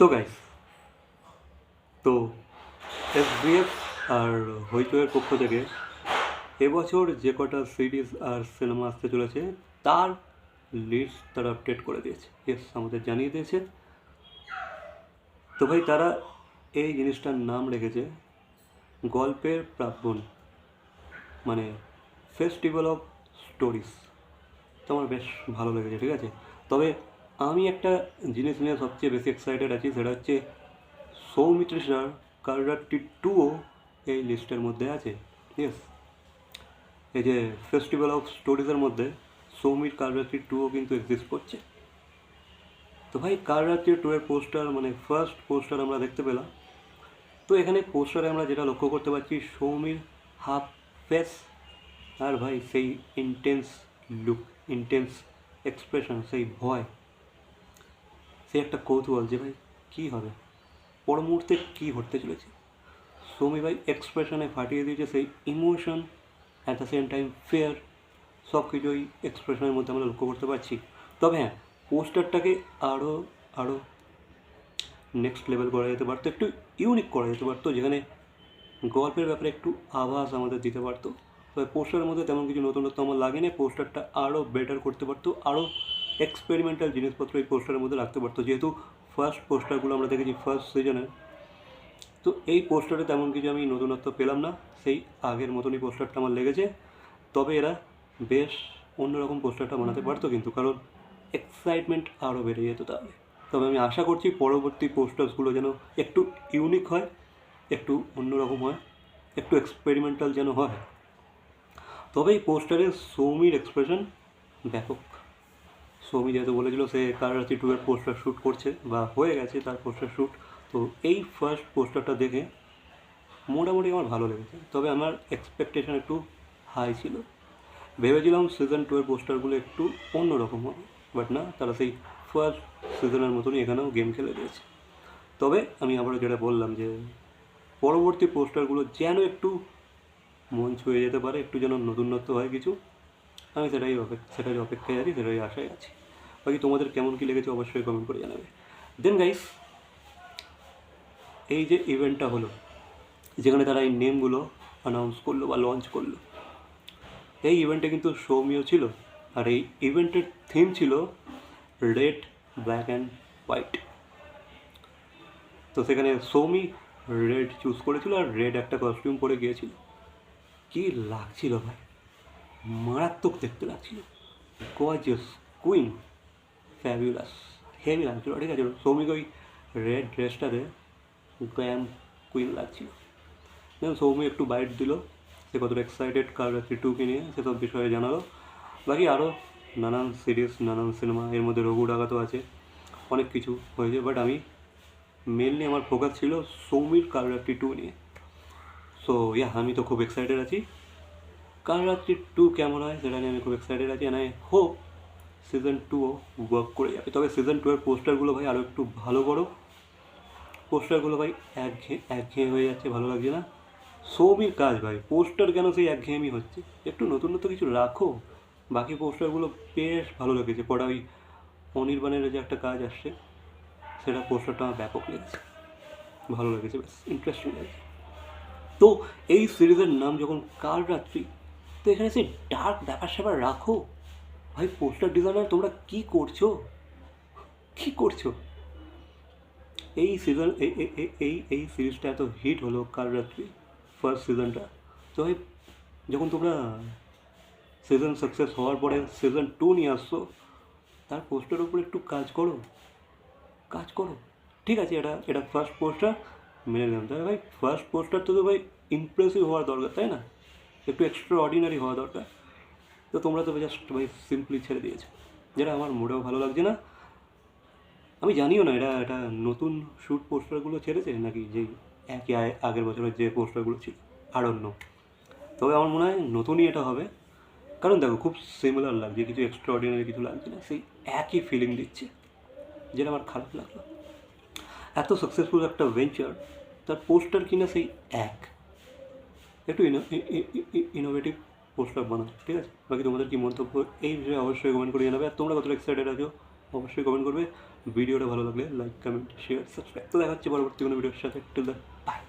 তো গাইস তো S SBF আর হইচয়ের পক্ষ থেকে এবছর যে কটা সিরিজ আর সিনেমা আসতে চলেছে, তার লিস্ট তারা আপডেট করে দিয়েছে। ইয়েস আমাদের জানিয়ে দিয়েছে। তো ভাই, তারা এই জিনিসটার নাম রেখেছে গল্পের প্রাপণ মানে ফেস্টিভ্যাল অফ স্টোরিজ তো আমার বেশ ভালো লেগেছে, ঠিক আছে? তবে আমি একটা জিনিস নিয়ে সবচেয়ে বেশি এক্সাইটেড আছি, সেটা হচ্ছে সৌমিত্রিশার কাররাটি টুও এই লিস্টের মধ্যে আছে ইয়েস এই যে ফেস্টিভ্যাল অফ স্টোরিজের মধ্যে সৌমির কাররাত্রি টুও কিন্তু এক্সিস্ট করছে। তো ভাই কাররাত্রি টু এর পোস্টার মানে ফার্স্ট পোস্টার আমরা দেখতে পেলাম। তো এখানে পোস্টারে আমরা যেটা লক্ষ্য করতে পারছি, সৌমির হাফ ফেস আর ভাই সেই ইন্টেন্স লুক ইন্টেন্স এক্সপ্রেশন সেই ভয়। সেই একটা কৌতূহল যে, ভাই, কী হবে? পর মুহূর্তে কী ঘটতে চলেছে? সৌমি ভাই এক্সপ্রেশনে ফাটিয়ে দিয়েছে সেই emotion at the same time fair সব কিছু ওই এক্সপ্রেশনের মধ্যে আমরা লক্ষ্য করতে পারছি। তবে হ্যাঁ পোস্টারটাকে আরও আরও নেক্সট লেভেল করা যেতে পারতো, একটু ইউনিক করা যেতে পারতো, যেখানে গল্পের ব্যাপারে একটু আভাস আমাদের দিতে পারতো। তবে পোস্টারের মধ্যে তেমন কিছু নতুনত্ব আমার লাগেনি পোস্টারটা আরও বেটার করতে পারতো আরও এক্সপেরিমেন্টাল জিনিসপত্র এই পোস্টারের মধ্যে রাখতে পারতো। যেহেতু ফার্স্ট পোস্টারগুলো আমরা দেখেছি ফার্স্ট সিজনে তো এই পোস্টারে তেমন কিছু আমি নতুনত্ব পেলাম না। সেই আগের মতনই পোস্টারটা আমার লেগেছে। তবে এরা বেশ অন্যরকম পোস্টারটা বানাতে পারতো কিন্তু, কারণ এক্সাইটমেন্ট আরও বেড়ে যেত তাহলে। তবে আমি আশা করছি পরবর্তী পোস্টার্সগুলো যেন একটু ইউনিক হয়, একটু অন্যরকম হয়, একটু এক্সপেরিমেন্টাল যেন হয়। তবে এই পোস্টারে সৌমির এক্সপ্রেশন ব্যাপক। সৌমি যেহেতু বলেছিল, সে কারারাতি টু এর পোস্টার শ্যুট করছে বা হয়ে গেছে তার পোস্টার শ্যুট তো এই ফার্স্ট পোস্টারটা দেখে মোটামুটি আমার ভালো লেগেছে। তবে আমার এক্সপেকটেশন একটু হাই ছিল। ভেবেছিলাম সিজন টু এর পোস্টারগুলো একটু অন্যরকম হবে বাট না, তারা সেই ফার্স্ট সিজনের মতনই এখানেও গেম খেলে দিয়েছে। তবে আমি আবারও যেটা বললাম যে, পরবর্তী পোস্টারগুলো যেন একটু মন ছুঁয়ে যেতে পারে, একটু যেন নতুনত্ব হয় কিছু, আমি সেটাই অপেক্ষা সেটাই অপেক্ষায় আছি সেটাই আশায় আছি। বাকি তোমাদের কেমন কী লেগেছে অবশ্যই কমেন্ট করে জানাবে। দেন গাইস এই যে ইভেন্টটা হলো, যেখানে তারা এই নেমগুলো অ্যানাউন্স করল বা লঞ্চ করল, এই ইভেন্টে কিন্তু সৌমিও ছিল আর এই ইভেন্টের থিম ছিল রেড ব্ল্যাক অ্যান্ড হোয়াইট তো সেখানে সৌমি রেড চুজ করেছিল আর রেড একটা কস্টিউম পরে গিয়েছিল। কি লাগছিল ভাই? মারাত্মক দেখতে লাগছিল। গর্জিয়াস কুইন ফ্যাবিউলাস হেভি লাগছিল, ঠিক আছে? সৌমিক ওই রেড ড্রেসটাতে গ্র্যাম কুইন লাগছিল। দেন সৌমি একটু বাইট দিল, সে কতটা এক্সাইটেড কার রাত্রি টুকে নিয়ে সেসব বিষয়ে জানালো। বাকি আরও নানান সিরিজ নানান সিনেমা এর মধ্যে রঘু ডাকাতও আছে, অনেক কিছু হয়েছে বাট আমি মেনলি আমার ফোকাস ছিল সৌমির কাল রাত্রি টু নিয়ে। সো ইয়া আমি তো খুব এক্সাইটেড আছি। কাল রাত্রি টু কেমন হয়, সেটা নিয়ে আমি খুব এক্সাইটেড আছি অ্যান্ড আই হোপ সিজন টুও ওয়ার্ক করে যাবে। তবে সিজন টু এর পোস্টারগুলো ভাই আরও একটু ভালো করো। পোস্টারগুলো ভাই একঘেয়ে একঘেয়ে হয়ে যাচ্ছে, ভালো লাগছে না? সৌমির কাজ ভাই পোস্টার কেন সেই একঘেয়েমি হচ্ছে? একটু নতুন নতুন কিছু রাখো। বাকি পোস্টারগুলো বেশ ভালো লেগেছে। পরে ওই অনির্বাণের যে একটা কাজ আসছে, সেটা পোস্টারটা আমার ব্যাপক লেগেছে। ভালো লেগেছে, বেশ ইন্টারেস্টিং লেগেছে। তো এই সিরিজের নাম যখন কাল রাত্রি, তো এখানে সেই ডার্ক ব্যাপার স্যাপার রাখো। ভাই পোস্টার ডিজাইনার তোমরা কি করছ? কি করছ? এই সিজন এই, এই- সিরিজটা এত হিট হলো কাল রাত্রি? ফার্স্ট সিজনটা তো ভাই, যখন তোমরা সিজন সাকসেস হওয়ার পরে সিজন টু নিয়ে আসছো, তার পোস্টার উপর একটু কাজ করো। কাজ করো। ঠিক আছে, এটা এটা ফার্স্ট পোস্টার মেনে নিলাম। তাহলে ভাই ফার্স্ট পোস্টার তো তো ভাই ইমপ্রেসিভ হওয়ার দরকার, তাই না? একটু এক্সট্রা অর্ডিনারি হওয়া দরকার। তো তোমরা তো জাস্ট ভাই সিম্পলি ছেড়ে দিয়েছ। যেটা আমার মোটেও ভালো লাগছে না। আমি জানিও না, এটা এটা নতুন শ্যুট পোস্টারগুলো ছেড়েছে নাকি যেই একই আগের বছরের যে পোস্টারগুলো ছিল? আর অন্য তবে আমার মনে হয় নতুনই এটা হবে। কারণ দেখো, খুব সিমিলার লাগছে, কিছু এক্সট্রা অর্ডিনারি কিছু লাগছে না, সেই একই ফিলিং দিচ্ছে, যেটা আমার খারাপ লাগল। এত সাকসেসফুল একটা ভেঞ্চার তার পোস্টার কিনা সেই এক। একটু ইনোভেটিভ পোস্টটা বানাচ্ছি, ঠিক আছে? বাকি তোমাদের কি মন্তব্য, এই বিষয়ে অবশ্যই কমেন্ট করে জানাবে। আর তোমরা কতটা এক্সাইটেড আছো, অবশ্যই কমেন্ট করবে। ভিডিওটা ভালো লাগলে লাইক কমেন্ট শেয়ার সাবস্ক্রাইব তো দেখা হচ্ছে পরবর্তী কোনো ভিডিওর সাথে। Till the by